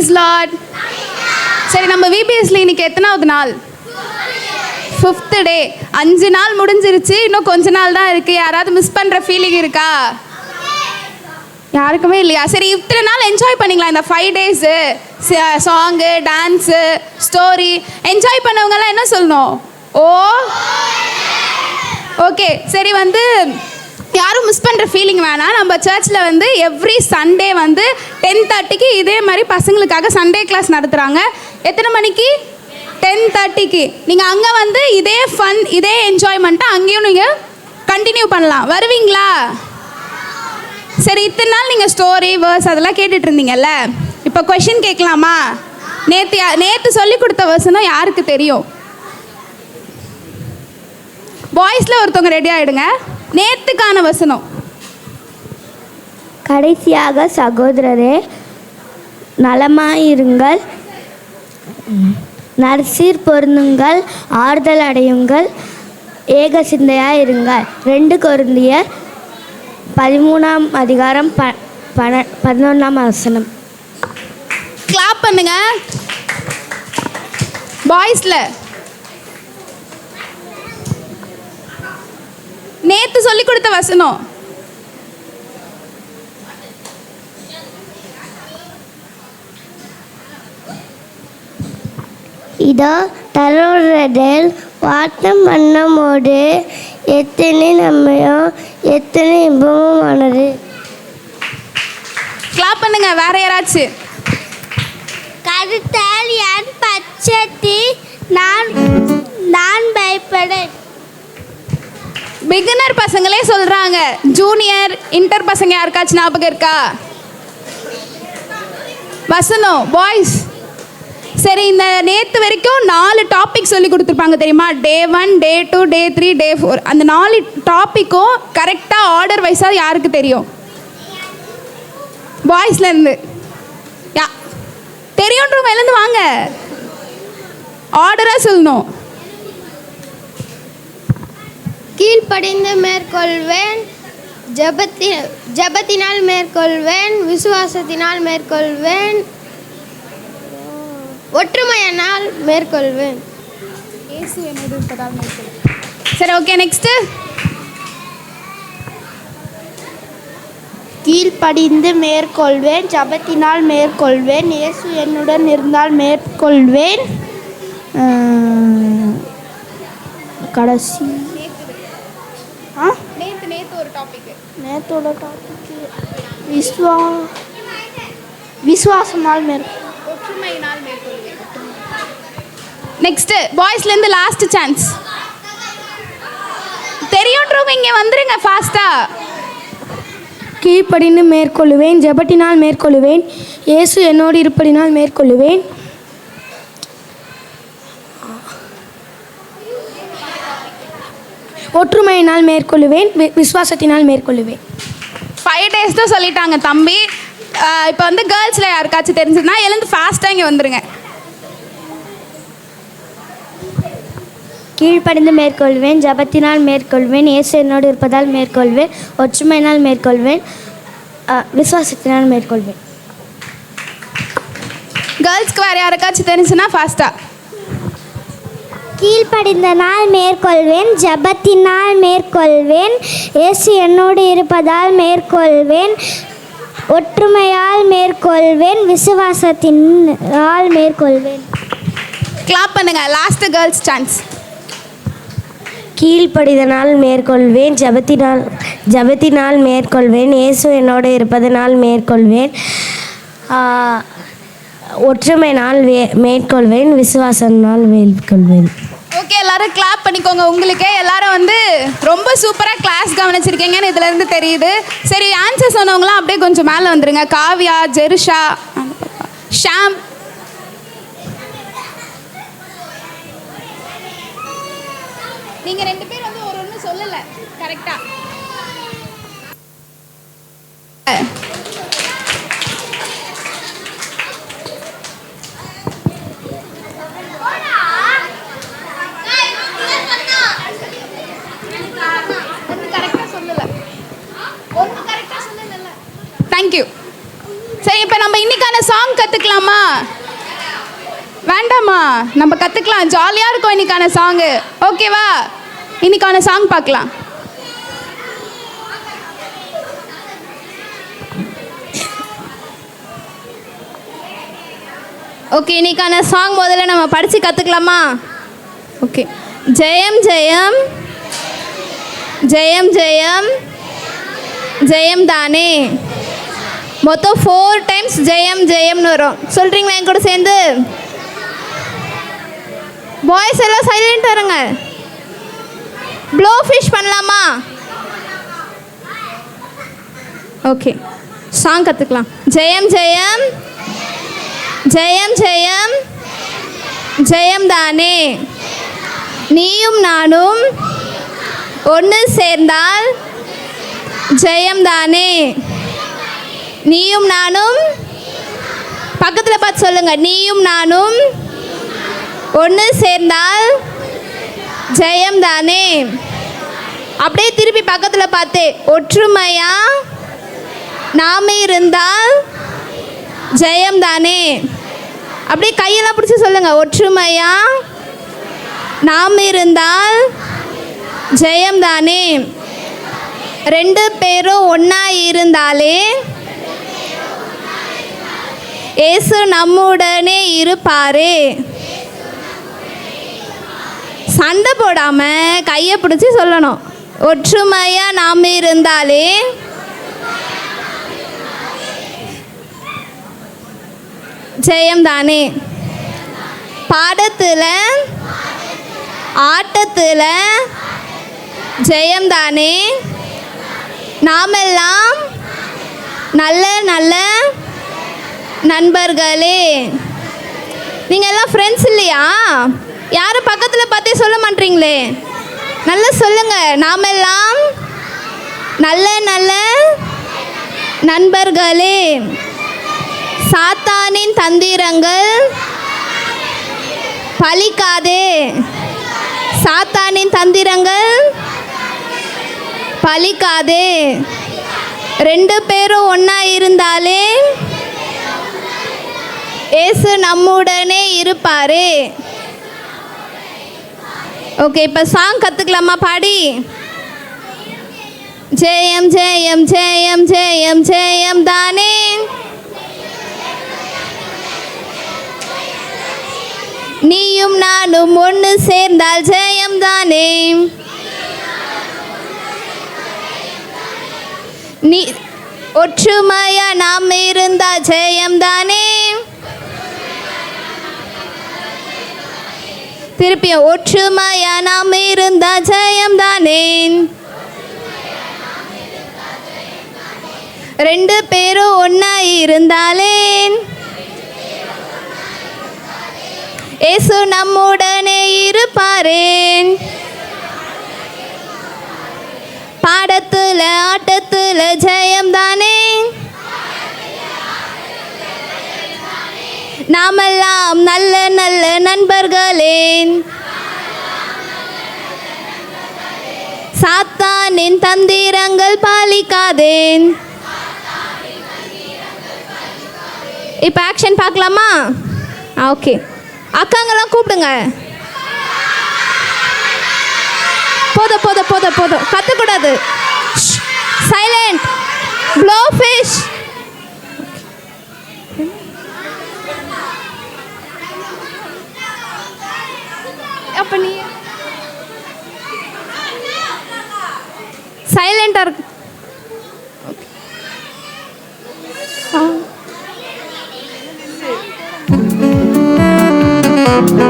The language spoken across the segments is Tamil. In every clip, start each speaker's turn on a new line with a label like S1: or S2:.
S1: பிரைஸ் லார்ட் சரி நம்ம விபிஎஸ்ல இன்னைக்கு எத்தனாவது நாள்? ஃபிஃப்த்து டே அஞ்சு நாள் முடிஞ்சிருச்சு. இன்னும் கொஞ்ச நாள் தான் இருக்கு. யாராவது மிஸ் பண்ணுற ஃபீலிங் இருக்கா? யாருக்குமே இல்லையா? சரி இத்தனை நாள் என்ஜாய் பண்ணிங்களா இந்த five days song dance story enjoy பண்ணவங்கெல்லாம் என்ன சொல்லணும்? ஓ. ஓகே சரி வந்து யாரும் மிஸ் பண்ணுற ஃபீலிங் வேணாம். நம்ம சர்ச்சில் வந்து எவ்ரி சண்டே வந்து டென் தேர்ட்டிக்கு இதே மாதிரி பசங்களுக்காக சண்டே கிளாஸ் நடத்துகிறாங்க எத்தனை மணிக்கு? டென் தேர்ட்டிக்கு நீங்கள் அங்கே வந்து இதே ஃபன் இதே என்ஜாய்மெண்ட்டாக அங்கேயும் நீங்கள் கண்டினியூ பண்ணலாம். வருவீங்களா? சரி இத்தனை நாள் நீங்கள் ஸ்டோரி வேர்ஸ் அதெல்லாம் கேட்டுட்டு இருந்தீங்கல்ல? இப்போ கொஷின் கேட்கலாமா? நேற்று நேற்று சொல்லி கொடுத்த வசனம் யாருக்கு தெரியும்? பாய்ஸில் ஒருத்தவங்க ரெடி ஆகிடுங்க நேத்துக்கான வசனம்.
S2: கடைசியாக சகோதரரே நலமாயிருங்கள். நற்சீர் பொருந்துங்கள் ஆறுதல் அடையுங்கள் ஏக சிந்தையாக இருங்கள் ரெண்டு கொருந்தியர் பதிமூணாம் அதிகாரம் ப பன பதினொன்றாம் வசனம்.
S1: கிளாப் பண்ணுங்க. பாய்ஸில் நேத்து சொல்லி கொடுத்த வசனம்.
S2: இதோ தரோடல் வாட்டம் வண்ணமோடு எத்தனை நன்மையும் எத்தனை இன்பமுமானது.
S1: கிளாப் பண்ணுங்க வேற யாராச்சும்
S2: கருத்தால் என் பட்சத்தி நான் நான் பயப்படேன்
S1: பிகினர் பசங்களே சொல்றாங்க. ஜூனியர் இன்டர் பசங்க யாருக்காச்சும் ஞாபகம் இருக்கா? வசனம் பாய்ஸ் சரி இந்த நேற்று வரைக்கும் நாலு டாபிக் சொல்லி கொடுத்துருப்பாங்க தெரியுமா? Day one day two day three day four அந்த நாலு டாப்பிக்கும் கரெக்டாக ஆர்டர் வைஸாக யாருக்கு தெரியும்? பாய்ஸ்லேருந்து யா தெரியுன்றவங்க எழுந்து வாங்க. ஆர்டராக சொல்லணும்.
S3: கீழ்ப்படிந்து மேற்கொள்வேன். ஜபத்தி ஜபத்தினால் மேற்கொள்வேன். விசுவாசத்தினால் மேற்கொள்வேன். ஒற்றுமையினால் மேற்கொள்வேன்.
S1: சரி ஓகே நெக்ஸ்ட்டு
S3: கீழ்ப்படிந்து மேற்கொள்வேன். ஜபத்தினால் மேற்கொள்வேன். இயேசு என்னுடன் இருந்தால் மேற்கொள்வேன். கடைசி. ஆ?
S1: நேற்று நேற்று ஒரு டாபிக்
S3: நேத்தோட டாபிக் விஸ்வா விசுவாசனால் மேற்கொள்
S1: ஒற்றுமையினால் மேற்கொள்வேன் நெக்ஸ்ட் பாய்ஸ்லேருந்து லாஸ்ட் சான்ஸ் தெரியுன்றவங்க இங்கே வந்துருங்க ஃபாஸ்டா
S4: கீழ்ப்படிந்து மேற்கொள்ளுவேன் ஜெபத்தினால் மேற்கொள்ளுவேன் இயேசு என்னோடு இருப்படினால் மேற்கொள்ளுவேன். ஒற்றுமையினால் மேற்கொள்ளுவேன் விசுவாசத்தினால் மேற்கொள்ளுவேன்.
S1: ஃபைவ் டேஸ் தான் சொல்லிட்டாங்க தம்பி. இப்போ வந்து கேர்ள்ஸில் யாருக்காச்சும் தெரிஞ்சதுன்னா எழுந்து ஃபாஸ்ட்டாக இங்கே வந்துருங்க.
S2: கீழ்ப்படிந்து மேற்கொள்வேன் ஜபத்தினால் மேற்கொள்வேன் இயேசு என்னோடு இருப்பதால் மேற்கொள்வேன் ஒற்றுமையினால் மேற்கொள்வேன் விசுவாசத்தினால் மேற்கொள்வேன்.
S1: கேர்ள்ஸ்க்கு வேறு யாருக்காச்சும் தெரிஞ்சுன்னா ஃபாஸ்ட்டாக
S2: கீழ்ப்படிந்த நாள் மேற்கொள்வேன் ஜபத்தினால் மேற்கொள்வேன் இயேசு என்னோடு இருப்பதால் மேற்கொள்வேன் ஒற்றுமையால் மேற்கொள்வேன் விசுவாசத்தினால் மேற்கொள்வேன்.
S1: கிளாப் பண்ணுங்க லாஸ்ட் கேர்ள்ஸ் சான்ஸ்
S2: கீழ்ப்படிதனால் மேற்கொள்வேன் ஜபத்தினால் ஜபத்தினால் மேற்கொள்வேன் இயேசு என்னோடு இருப்பதனால் மேற்கொள்வேன். ஆ, ஒற்றுமையினால் வே மேற்கொள்வேன் விசுவாசனால் மேற்கொள்வேன்.
S1: ஓகே எல்லாரும் கிளாப் பண்ணிக்கோங்க. உங்களுக்கே எல்லாரும் வந்து ரொம்ப சூப்பராக கிளாஸ் கவனிச்சிருக்கீங்கன்னு இதுல இருந்து தெரியுது. சரி ஆன்சர் சொன்னவங்களாம் அப்படியே கொஞ்சம் மேலே வந்துருங்க. காவ்யா ஜெருஷா ஷாம். நீங்க ரெண்டு பேர் வந்து ஒரு ஒன்று சொல்லல. கரெக்டா ஒன்று கரெக்டாக சொல்லல ஒன்று கரெக்டாக சொல்லல தேங்க்யூ சரி இப்போ நம்ம இன்னைக்கான சாங் கற்றுக்கலாமா வேண்டாமா? நம்ம கற்றுக்கலாம் ஜாலியாக இருக்கும் இன்னைக்கான சாங்கு ஓகேவா இன்னைக்கான சாங் பார்க்கலாம்.
S5: ஓகே இன்னைக்கான சாங் முதல்ல நம்ம படித்து கற்றுக்கலாமா ஓகே ஜெயம் ஜெயம். ஜெயம் ஜெயம். ஜெயம் தானே? மொத்தம் ஃபோர் டைம்ஸ் ஜெயம் ஜெயம்னு வரும். சொல்கிறீங்களா என் கூட சேர்ந்து? பாய்ஸ் எல்லாம் சைலண்ட் வருங்க ப்ளோ ஃபிஷ் பண்ணலாமா? ஓகே சாங் கற்றுக்கலாம் ஜெயம் ஜெயம். ஜெயம் ஜெயம். ஜெயம் தானே. நீயும் நானும் ஒன்று சேர்ந்தால் ஜெயம் தானே நீயும் நானும்? பக்கத்தில் பார்த்து சொல்லுங்க. நீயும் நானும் ஒன்று சேர்ந்தால் ஜெயம் தானே அப்படியே திருப்பி பக்கத்தில் பார்த்து. ஒற்றுமையா? நாம இருந்தால் ஜெயம் தானே அப்படியே கையெல்லாம் பிடிச்சி சொல்லுங்க. ஒற்றுமையா? நாம் இருந்தால் ஜெயம் தானே ரெண்டு பேரும் ஒன்றா இருந்தாலே இயேசு நம்முடனே இருப்பாரே. சண்டை போடாமல் கையை பிடிச்சி சொல்லணும். ஒற்றுமையாக நாம் இருந்தாலே ஜெயம் தானே பாடத்தில் ஆட்டத்தில் ஜெயம்தானே. நாமெல்லாம் நல்ல நல்ல நண்பர்களே. நீங்கள் எல்லாம் ஃப்ரெண்ட்ஸ் இல்லையா? யாரும் பக்கத்தில் பார்த்தே சொல்ல மாட்டீங்களே. நல்லா சொல்லுங்க. நாமெல்லாம் நல்ல நல்ல நண்பர்களே. சாத்தானின் தந்திரங்கள் பலிக்காதே சாத்தானின் தந்திரங்கள் பலிக்காதே ரெண்டு பேரும் ஒன்றா இருந்தாலே ஏசு நம்முடனே இருப்பாரே. ஓகே இப்போ சாங் கற்றுக்கலாமா பாடி. ஜெயம் ஜெயம் ஜெயம் ஜெயம் ஜெயம் தானே. நீயும் நானும் ஒன்று சேர்ந்தால் ஜெயம் தானே. நீ ஒற்றுமையா நாம் இருந்தா ஜெயம்தானே? திருப்பியும் ஒற்றுமையா நாம் இருந்தா ஜெயம்தானே? ரெண்டு பேரும் ஒன்றா இருந்தாலே? ஏசு நம்முடனே இருப்பாரேன் பாடத்துல ஆட்டத்துல ஜெயம் தானே நாமெல்லாம் நல்ல நல்ல நண்பர்களே. சாத்தானின் தந்திரங்கள் பாலிக்காதேன் இப்போ ஆக்ஷன் பார்க்கலாமா? ஓகே அக்காங்கெல்லாம் கூப்பிடுங்க. போதும் போதும் போதும் போதும். கத்தக்கூடாது. சைலண்ட் ப்ளோ ஃபிஷ் அப்ப நீ சைலண்டாக இருக்கு. ஜெயம்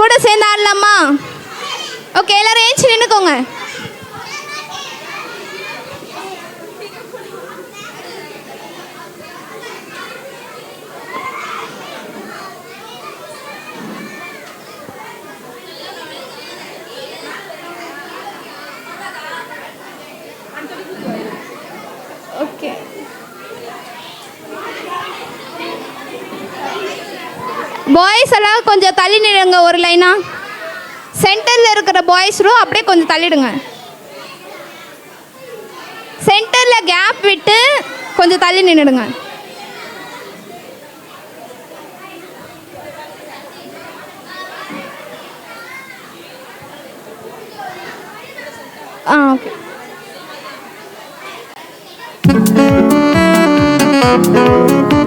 S5: கூட சேர்ந்து ஆடலாமா? ஓகே எல்லாரும் ஏஞ்சி நின்றுக்கோங்க பாய்ஸ் எல்லாம் கொஞ்சம் தள்ளி நிடுங்க ஒரு லைனா சென்டரில் இருக்கிற பாய்ஸ் ரூ அப்படியே கொஞ்சம் தள்ளிடுங்க. சென்டரில் கேப் விட்டு கொஞ்சம் தள்ளி நின்றுடுங்க ஆ ஓகே Thank you.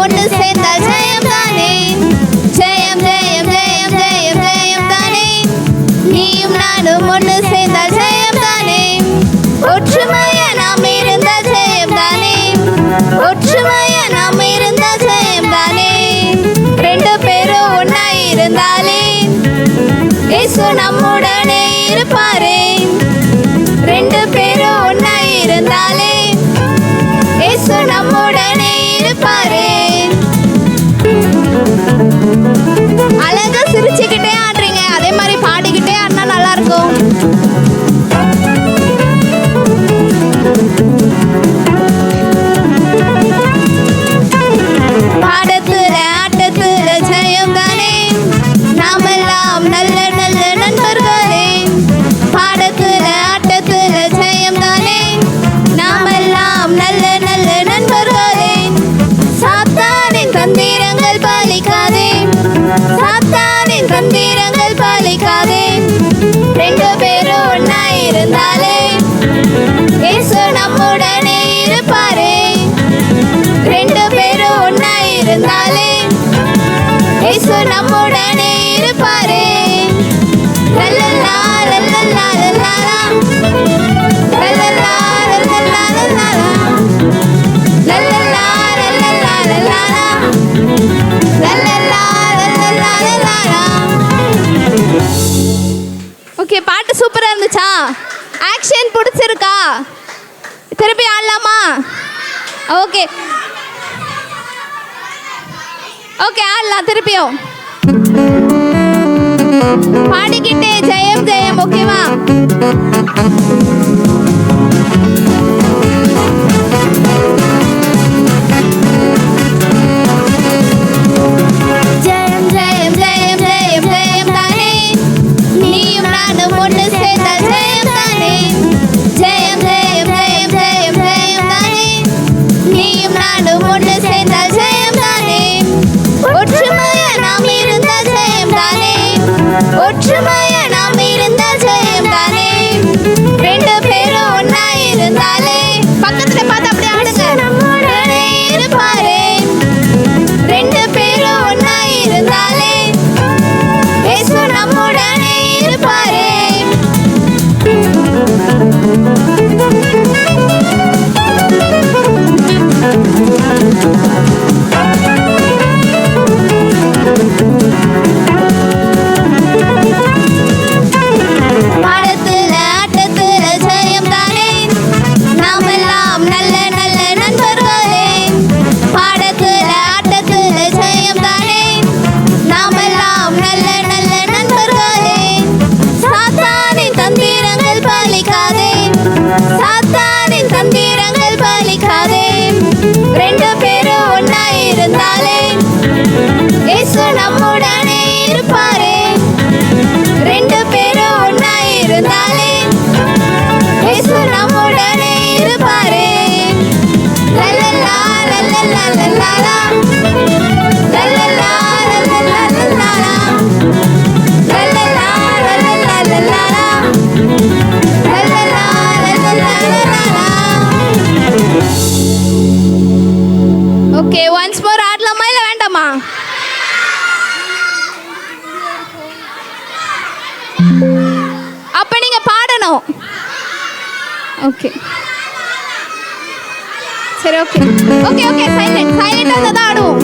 S5: ஒன்று சேர்ந்து ஆமா. ஓகே ஓகே ஆடலாம் திருப்பியும். பாடிக்கிட்டே ஜெயம் ஜெயம். சாத்தானின் தந்திரங்கள் பலிக்காதே. ரெண்டு பேரும் ஒன்னா இருந்தாலே இயேசு நம்முடனே இருப்பாரே. ரெண்டு பேரும் ஒன்னா இருந்தாலே இயேசு நம்முடனே இருப்பாரே. லல்லலா லல்லலா லல்லலா லல்லலா லல்லலா லல்லலா லல்லலா லல்லலா லல்லலா ஓகே ஒன்ஸ் மோர் ஆடலாமா இல்லை வேண்டாமா? அப்போ நீங்கள் பாடணும். ஓகே சரி ஓகே ஓகே ஓகே சைலண்ட் சைலண்டா தான் ஆடுவோம்.